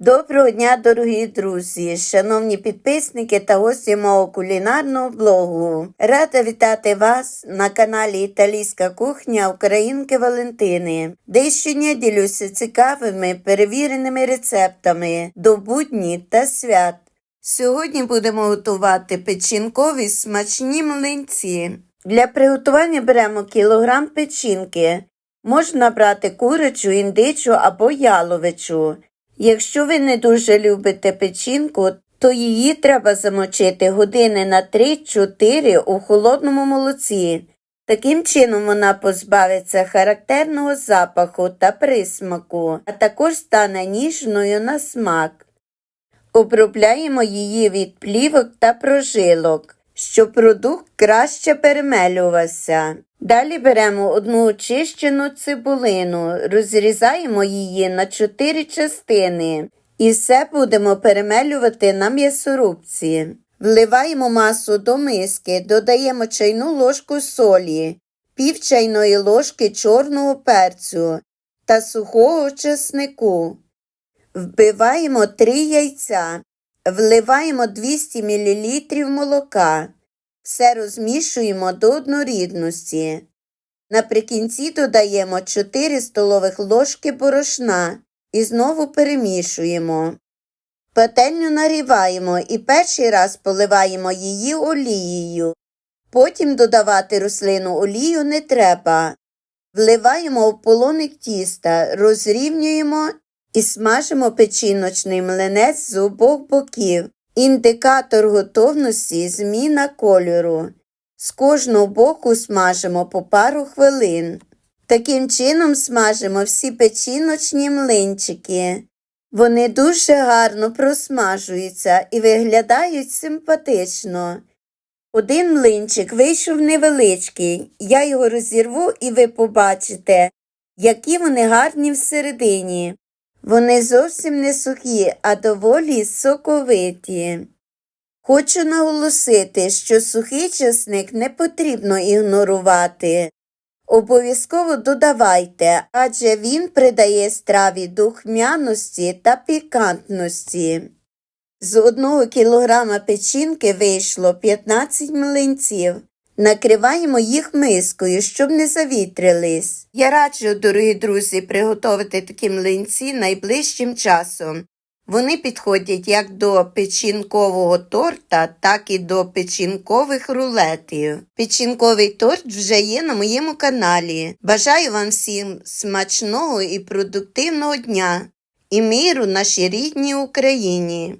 Доброго дня, дорогі друзі, шановні підписники та гості мого кулінарного блогу. Рада вітати вас на каналі Італійська кухня Українки Валентини, де щодня ділюся цікавими перевіреними рецептами до будні та свят. Сьогодні будемо готувати печінкові смачні млинці. Для приготування беремо кілограм печінки. Можна брати курячу, індичу або яловичу. Якщо ви не дуже любите печінку, то її треба замочити години на 3-4 у холодному молоці. Таким чином вона позбавиться характерного запаху та присмаку, а також стане ніжною на смак. Обробляємо її від плівок та прожилок, щоб продукт краще перемелювався. Далі беремо одну очищену цибулину, розрізаємо її на 4 частини і все будемо перемелювати на м'ясорубці. Вливаємо масу до миски, додаємо чайну ложку солі, пів чайної ложки чорного перцю та сухого чеснику. Вбиваємо 3 яйця, вливаємо 200 мл молока. Все розмішуємо до однорідності. Наприкінці додаємо 4 столових ложки борошна і знову перемішуємо. Пательню наріваємо і перший раз поливаємо її олією. Потім додавати рослину олію не треба. Вливаємо в полоник тіста, розрівнюємо і смажимо печіночний млинець з обох боків. Індикатор готовності зміна кольору. З кожного боку смажимо по пару хвилин. Таким чином смажимо всі печіночні млинчики. Вони дуже гарно просмажуються і виглядають симпатично. Один млинчик вийшов невеличкий. Я його розірву і ви побачите, які вони гарні всередині. Вони зовсім не сухі, а доволі соковиті. Хочу наголосити, що сухий часник не потрібно ігнорувати. Обов'язково додавайте, адже він придає страві духмяності та пікантності. З одного кілограма печінки вийшло 15 млинців. Накриваємо їх мискою, щоб не завітрились. Я раджу, дорогі друзі, приготувати такі млинці найближчим часом. Вони підходять як до печінкового торта, так і до печінкових рулетів. Печінковий торт вже є на моєму каналі. Бажаю вам всім смачного і продуктивного дня і миру нашій рідній Україні.